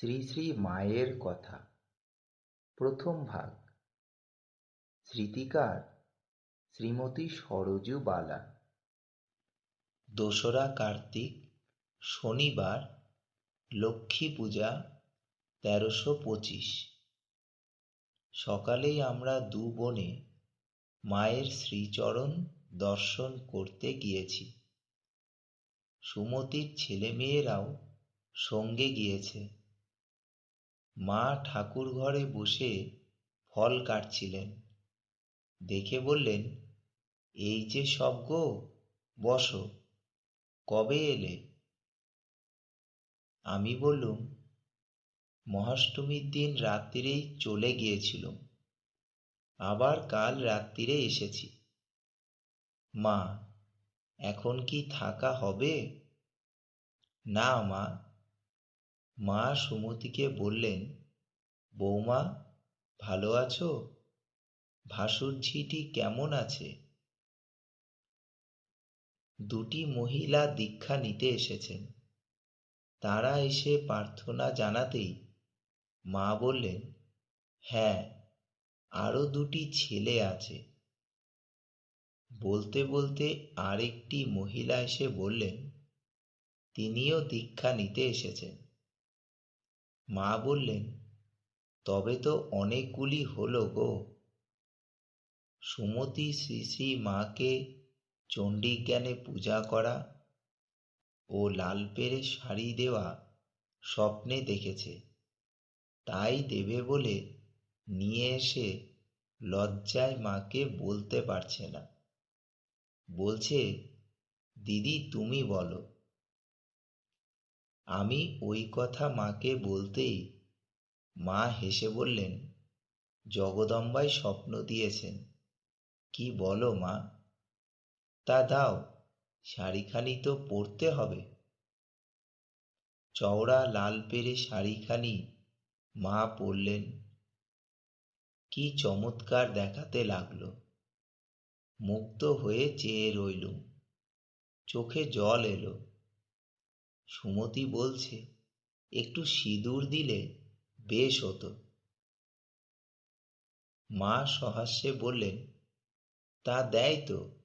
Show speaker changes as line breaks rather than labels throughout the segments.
শ্রী শ্রী মায়ের কথা। প্রথম ভাগ। স্মৃতিকার শ্রীমতী সরজু বালা। দোসরা কার্তিক, শনিবার, লক্ষ্মী পূজা, তেরোশো পঁচিশ। সকালেই আমরা দু বোনে মায়ের শ্রীচরণ দর্শন করতে গিয়েছি। সুমতির ছেলেমেয়েরাও সঙ্গে গিয়েছে। মা ঠাকুর ঘরে বসে ফল কাটছিলেন। দেখে বললেন, এই যে সব গো, বসো, কবে এলে? আমি বললুম, মহাষ্টমীর দিন রাত্রিরেই চলে গিয়েছিলাম, আবার কাল রাত্রিরে এসেছি। মা, এখন কি থাকা হবে? না মা মা সুমতিকে বললেন, বৌমা, ভালো আছো? ভাসুরঝিটি কেমন আছে? দুটি মহিলা দীক্ষা নিতে এসেছেন। তারা এসে প্রার্থনা জানাতেই মা বললেন হ্যাঁ আরও দুটি ছেলে আছে। বলতে বলতে আরেকটি মহিলা এসে বললেন, তিনিও দীক্ষা নিতে এসেছেন। মা বললেন, তবে তো অনেকগুলি হলো গো। সুমতি শ্রী শ্রী মাকে চণ্ডীজ্ঞানে পূজা করা ও লাল পেরে শাড়ি দেওয়া স্বপ্নে দেখেছে। তাই দেবে বলে নিয়ে এসে লজ্জায় মাকে বলতে পারছে না। বলছে, দিদি, তুমি বলো। আমি ওই কথা মাকে বলতেই মা হেসে বললেন, জগদম্বাই স্বপ্ন দিয়েছেন। কি বলো মা? তা দাও, শাড়িখানি তো পরতে হবে। চওড়া লাল পেরে শাড়িখানি মা পরলেন। কি চমৎকার দেখাতে লাগল। মুগ্ধ হয়ে চেয়ে রইলুম। চোখে জল এলো। সুমতি বলছে, একটু সিঁদুর দিলে বেশ হতো। মা সহাস্যে বললেন, তা দেয় তো।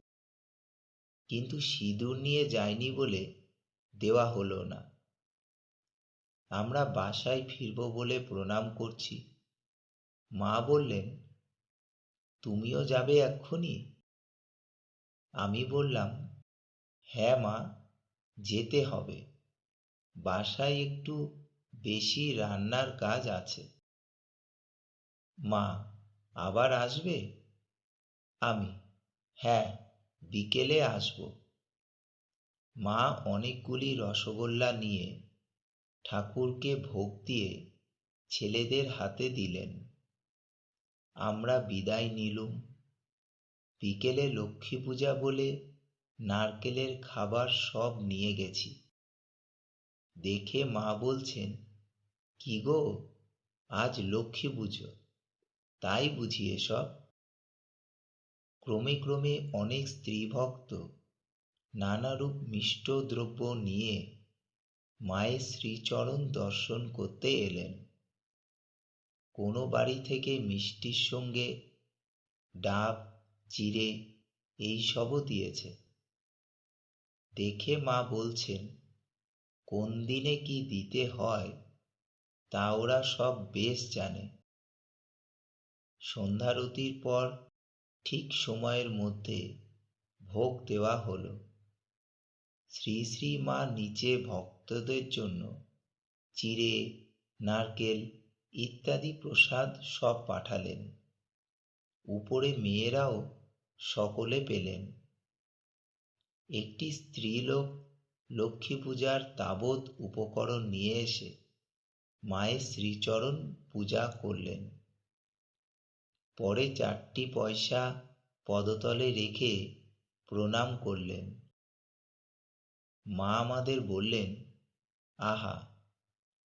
কিন্তু সিঁদুর নিয়ে যায়নি বলে দেওয়া হলো না। আমরা বাসায় ফিরব বলে প্রণাম করছি। মা বললেন, তুমিও যাবে এক্ষুনি? আমি বললাম হ্যাঁ মা, যেতে হবে। বাসায় একটু বেশি রান্নার কাজ আছে। মা, আবার আসবে? আমি হ্যাঁ বিকেলে আসব। মা অনেকগুলি রসগোল্লা নিয়ে ঠাকুরকে ভোগ দিয়ে ছেলেদের হাতে দিলেন। আমরা বিদায় নিলুম। বিকেলে লক্ষ্মী পূজা বলে নারকেলের খাবার সব নিয়ে গেছি। দেখে মা বলছেন, কি গো, আজ লক্ষ্মী পুজো, তাই বুঝি এসব? ক্রমে ক্রমে অনেক স্ত্রী ভক্ত নানারূপ মিষ্ট দ্রব্য নিয়ে মায়ের শ্রীচরণ দর্শন করতে এলেন। কোনো বাড়ি থেকে মিষ্টির সঙ্গে ডাব চিড়ে এই সবও দিয়েছে। দেখে মা বলছেন কোন দিনে কি দিতে হয়, তা ওরা সব বেশ জানে। সন্ধ্যারতির পর ঠিক সময়ের মধ্যে ভোগ দেওয়া হলো। শ্রী শ্রী মা নিচে ভক্তদের জন্য চিড়ে, নারকেল ইত্যাদি প্রসাদ সব পাঠালেন। উপরে মেয়েরাও সকলে পেলেন। একটি স্ত্রীলোক লক্ষ্মী পূজার তাবৎ উপকরণ নিয়ে এসে মায়ের শ্রীচরণ পূজা করলেন। পরে চারটি পয়সা পদতলে রেখে প্রণাম করলেন। মা আমাদের বললেন, আহা,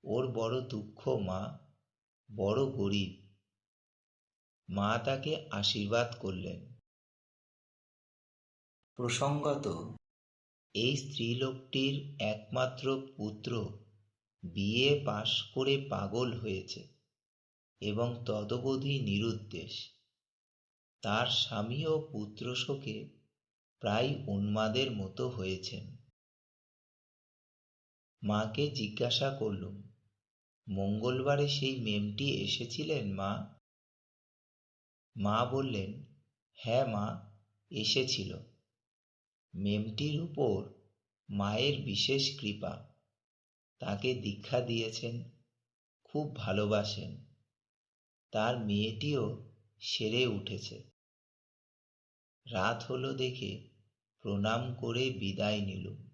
ওর বড় দুঃখ মা, বড় গরিব। মা তাকে আশীর্বাদ করলেন। প্রসঙ্গত এই স্ত্রীলোকটির একমাত্র পুত্র বিয়ে পাশ করে পাগল হয়েছে এবং তদবধি নিরুদ্দেশ। তার স্বামী ও পুত্র শোকে প্রায় উন্মাদের মতো হয়েছেন। মাকে জিজ্ঞাসা করলুম, মঙ্গলবারে সেই মেমটি এসেছিলেন, মা? মা বললেন হ্যাঁ মা, এসেছিল। মেমটির উপর মায়ের বিশেষ কৃপা। তাকে দীক্ষা দিয়েছেন, খুব ভালোবাসেন। তার মেয়েটিও সেরে উঠেছে। রাত হলো দেখে প্রণাম করে বিদায় নিলুম।